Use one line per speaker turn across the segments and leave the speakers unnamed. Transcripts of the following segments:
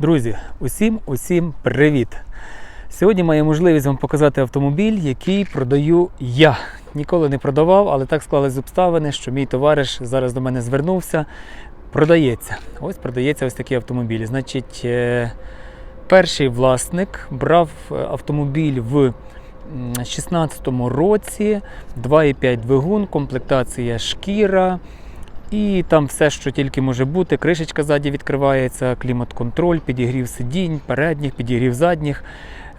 Друзі, усім усім привіт! Сьогодні маю можливість вам показати автомобіль, який продаю я. Ніколи не продавав, але так склались обставини, що мій товариш зараз до мене звернувся. Продається. Ось продається ось такий автомобіль. Значить, е, перший власник брав е, автомобіль в 2016 році, 2,5 двигун, комплектація шкіра. І там все, що тільки може бути. Кришечка ззаді відкривається, клімат-контроль, підігрів сидінь, передніх, підігрів задніх.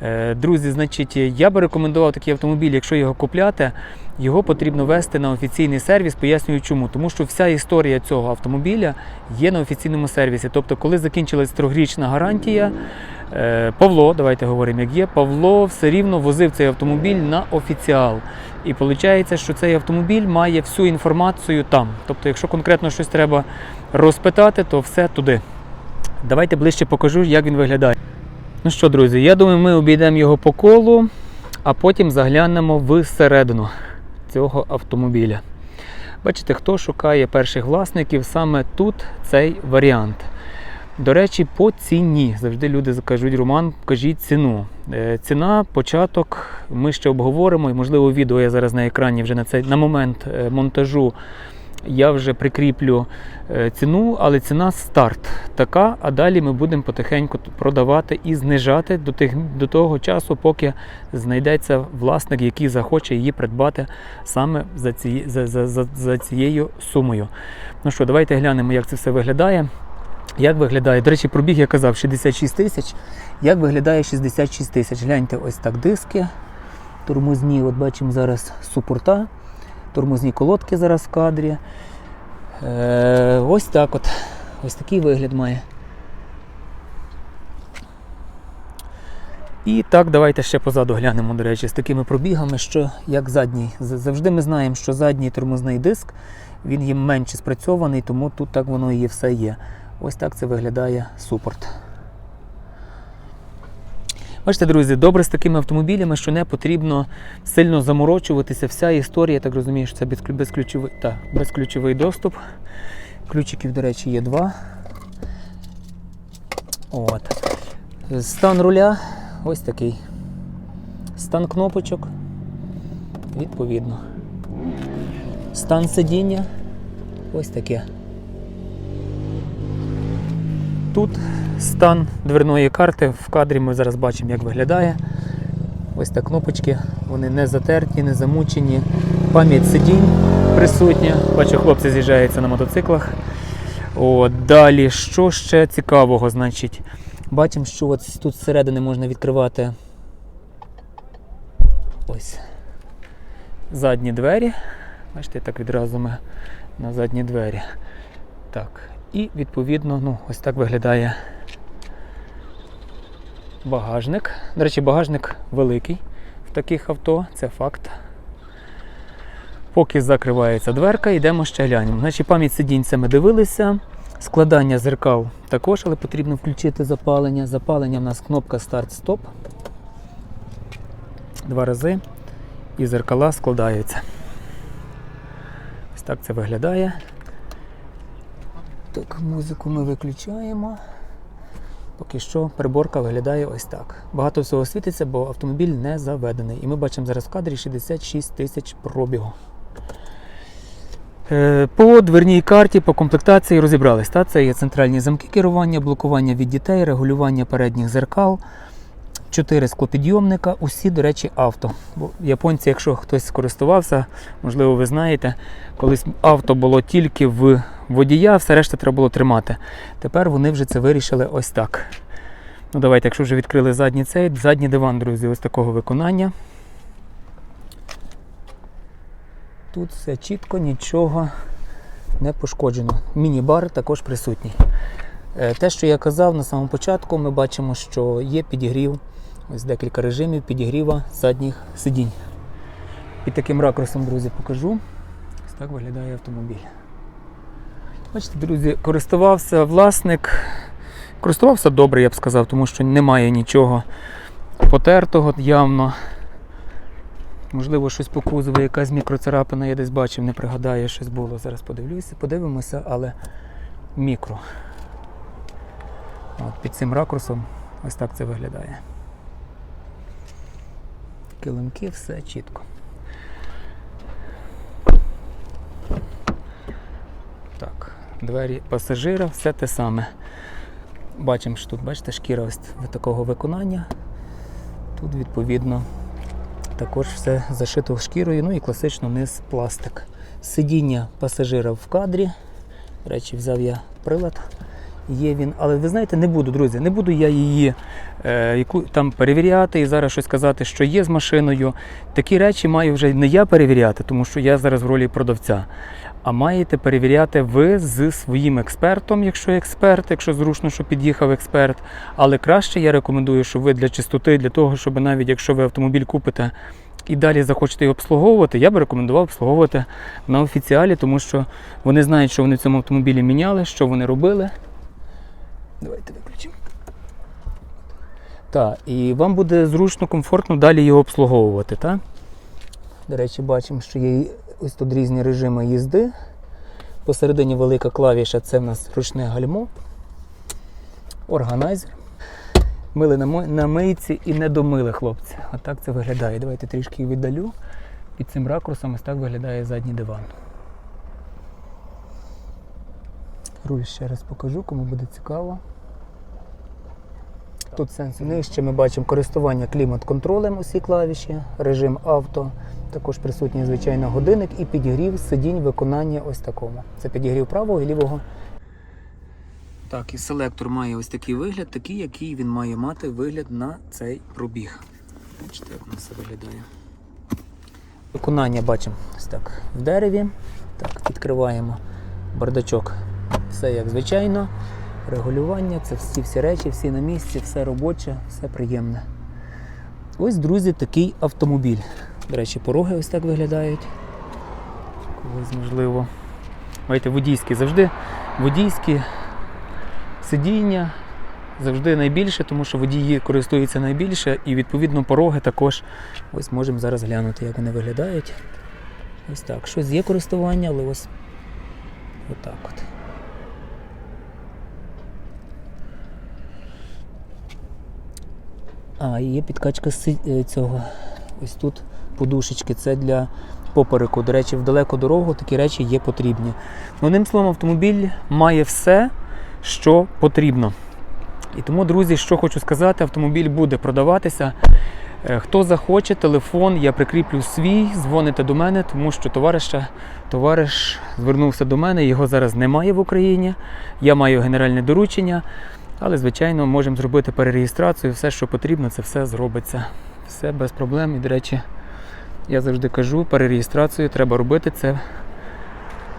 Е, Друзі, значить, я би рекомендував такий автомобіль, якщо його купляти, його потрібно вести на офіційний сервіс. Пояснюю чому. Тому що вся історія цього автомобіля є на офіційному сервісі. Тобто, коли закінчилась трьохрічна гарантія, е, Павло, давайте говоримо, як є, Павло все рівно возив цей автомобіль на офіціал. І виходить, що цей автомобіль має всю інформацію там. Тобто, якщо конкретно щось треба розпитати, то все туди. Давайте ближче покажу, як він виглядає. Ну що, друзі, я думаю, ми обійдемо його по колу, а потім заглянемо всередину цього автомобіля. Бачите, хто шукає перших власників, саме тут цей варіант. До речі, по ціні. Завжди люди кажуть, Роман, кажіть ціну. Е, Ціна, початок, ми ще обговоримо, і можливо відео я зараз на екрані вже на цей на момент е, монтажу. Я вже прикріплю е, ціну, але ціна старт така, а далі ми будемо потихеньку продавати і знижати до, тих, до того часу, поки знайдеться власник, який захоче її придбати саме за, ці, за, за, за, за цією сумою. Ну що, давайте глянемо, як це все виглядає. Як виглядає? До речі, пробіг я казав 66 тисяч. Як виглядає 66 тисяч? Гляньте, ось так диски. Тормозні, от бачимо зараз супорта. Тормозні колодки зараз в кадрі. Е, ось так от. Ось такий вигляд має. І так, давайте ще позаду глянемо, до речі, з такими пробігами, що як задній. Завжди ми знаємо, що задній тормозний диск він є менше спрацьований, тому тут так воно і все є. Ось так це виглядає супорт. Бачите, друзі, добре з такими автомобілями, що не потрібно сильно заморочуватися. Вся історія, я так розумію, що це безключовий, та, безключовий доступ. Ключиків, до речі, є два. От. Стан руля ось такий. Стан кнопочок. Відповідно. Стан сидіння ось таке. Тут стан дверної карти. В кадрі ми зараз бачимо, як виглядає. Ось так кнопочки, вони не затерті, не замучені. Пам'ять сидінь присутня. Бачу, хлопці з'їжджаються на мотоциклах. О, далі, що ще цікавого, значить, бачимо, що от тут зсередини можна відкривати ось задні двері. Бачите, так відразу ми на задні двері. Так. І відповідно, ну, ось так виглядає багажник. До речі, багажник великий в таких авто, це факт. Поки закривається дверка, йдемо ще глянемо. Значить, пам'ять сидінь це ми дивилися. Складання зеркал також, але потрібно включити запалення. Запалення в нас кнопка старт-стоп. Два рази. І зеркала складаються. Ось так це виглядає. Так, музику ми виключаємо. Поки що приборка виглядає ось так. Багато всього світиться, бо автомобіль не заведений. І ми бачимо зараз в кадрі 66 тисяч пробігу. Е, По дверній карті, по комплектації розібрались. Та? Це є центральні замки керування, блокування від дітей, регулювання передніх зеркал, 4 склопідйомника, усі, до речі, авто. Бо японці, якщо хтось користувався, можливо, ви знаєте, колись авто було тільки в водія, все решта треба було тримати. Тепер вони вже це вирішили ось так. Ну, давайте, якщо вже відкрили задній цей, задній диван, друзі, ось такого виконання. Тут все чітко, нічого не пошкоджено. Міні-бар також присутній. Е, Те, що я казав на самому початку, ми бачимо, що є підігрів, ось декілька режимів підігріва задніх сидінь. Під таким ракурсом, друзі, покажу. Ось так виглядає автомобіль. Бачите, друзі, користувався власник. Користувався добре, я б сказав, тому що немає нічого потертого явно. Можливо, щось по кузову, якась мікроцарапина, я десь бачив, не пригадаю, щось було. Зараз подивлюся, подивимося, але мікро. От, під цим ракурсом ось так це виглядає. Килимки, все чітко. Так, двері пасажира, все те саме. Бачимо, що тут, бачите, шкіра ось такого виконання. Тут, відповідно, також все зашито шкірою, ну і класично низ пластик. Сидіння пасажира в кадрі. До речі, взяв я прилад. Є він, але ви знаєте, не буду, друзі, не буду я її е, яку, там перевіряти і зараз щось казати, що є з машиною. Такі речі маю вже не я перевіряти, тому що я зараз в ролі продавця. А маєте перевіряти ви з своїм експертом, якщо експерт, якщо зручно, що під'їхав експерт. Але краще я рекомендую, що ви для чистоти, для того, щоб навіть якщо ви автомобіль купите і далі захочете його обслуговувати, я би рекомендував обслуговувати на офіціалі, тому що вони знають, що вони в цьому автомобілі міняли, що вони робили. Давайте виключимо. Так, і вам буде зручно, комфортно далі його обслуговувати. Так? До речі, бачимо, що є ось тут різні режими їзди. Посередині велика клавіша це в нас ручне гальмо, органайзер. Мили на, мийці і не домили хлопці. Отак це виглядає. Давайте трішки віддалю. Під цим ракурсом ось так виглядає задній диван. Руль ще раз покажу, кому буде цікаво. Тут сенсор. Нижче ми бачимо користування клімат-контролем усі клавіші, режим авто. Також присутній, звичайно, годинник і підігрів сидінь виконання ось такому. Це підігрів правого і лівого. Так, і селектор має ось такий вигляд, такий, який він має мати вигляд на цей пробіг. Бачите, як воно все виглядає. Виконання бачимо ось так в дереві. Так, відкриваємо бардачок. Все як звичайно. Регулювання, це всі всі речі, всі на місці, все робоче, все приємне. Ось, друзі, такий автомобіль. До речі, пороги ось так виглядають. Колись можливо. Бачите, водійські завжди водійські сидіння завжди найбільше, тому що водії користуються найбільше і відповідно пороги також. Ось можемо зараз глянути, як вони виглядають. Ось так. Щось є користування, але ось отак от. А, є підкачка си- е, цього. Ось тут подушечки. Це для попереку. До речі, в далеку дорогу такі речі є потрібні. Одним словом, автомобіль має все, що потрібно. І тому, друзі, що хочу сказати, автомобіль буде продаватися. Е, Хто захоче, телефон, я прикріплю свій, дзвоните до мене, тому що товариша, товариш звернувся до мене, його зараз немає в Україні. Я маю генеральне доручення, але, звичайно, можемо зробити перереєстрацію, все, що потрібно, це все зробиться. Все без проблем. І, до речі, я завжди кажу, перереєстрацію треба робити. Це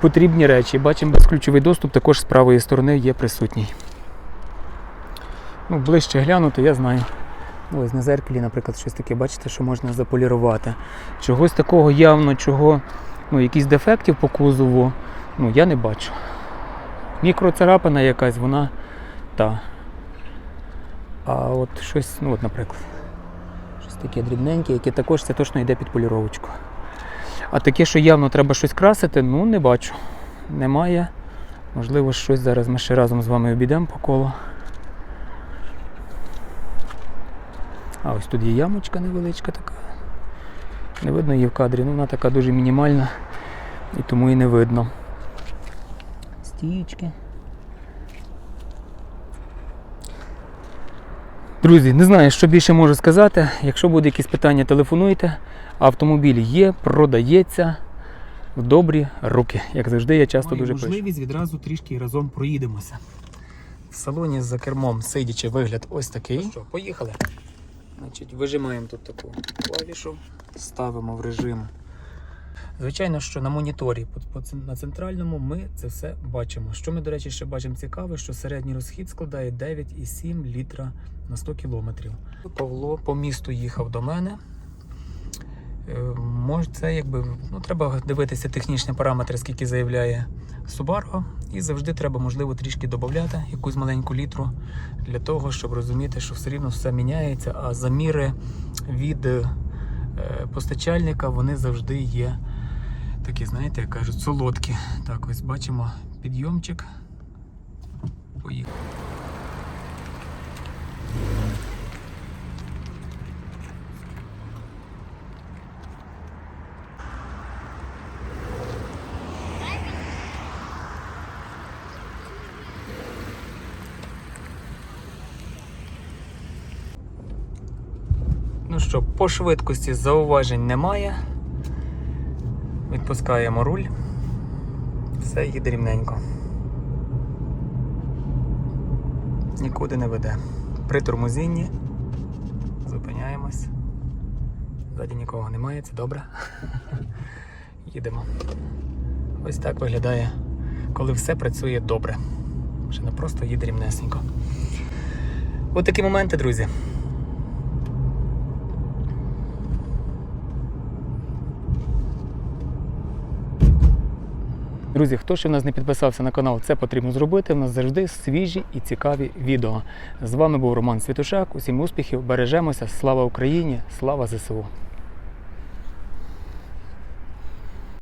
потрібні речі. Бачимо, безключовий доступ також з правої сторони є присутній. Ну, ближче глянути, я знаю. Ось на зеркалі, наприклад, щось таке, бачите, що можна заполірувати. Чогось такого явно, чого, ну, якісь дефектів по кузову, ну, я не бачу. Мікроцарапина якась, вона та. А от щось, ну от, наприклад, щось таке дрібненьке, яке також це точно йде під поліровочку. А таке, що явно треба щось красити, ну не бачу. Немає. Можливо, щось зараз ми ще разом з вами обійдемо по колу. А ось тут є ямочка невеличка така. Не видно її в кадрі, ну вона така дуже мінімальна і тому і не видно. Стічки. Друзі, не знаю, що більше можу сказати. Якщо буде якісь питання, телефонуйте. Автомобіль є, продається в добрі руки. Як завжди, я часто дуже пишу. можливість відразу трішки разом проїдемося. В салоні за кермом сидячи вигляд ось такий. що, поїхали. Значить, вижимаємо тут таку клавішу, ставимо в режим. Звичайно, що на моніторі на центральному ми це все бачимо. Що ми, до речі, ще бачимо цікаве, що середній розхід складає 9,7 літра на 100 кілометрів. Павло по місту їхав до мене. Е, Може, це якби ну, треба дивитися технічні параметри, скільки заявляє Subaru, і завжди треба, можливо, трішки додати якусь маленьку літру для того, щоб розуміти, що все рівно все міняється, а заміри від постачальника вони завжди є такі, знаєте, як кажуть, солодкі. Так, ось бачимо підйомчик. Поїхали. Що, по швидкості зауважень немає. Відпускаємо руль. Все їде рівненько. Нікуди не веде. При тормозінні зупиняємось. Ззаді нікого немає, це добре. Їдемо. Ось так виглядає, коли все працює добре. Машина просто їде рівнесенько. Ось такі моменти, друзі. Друзі, хто ще в нас не підписався на канал, це потрібно зробити. У нас завжди свіжі і цікаві відео. З вами був Роман Світушак. Усім успіхів, бережемося. Слава Україні! Слава ЗСУ!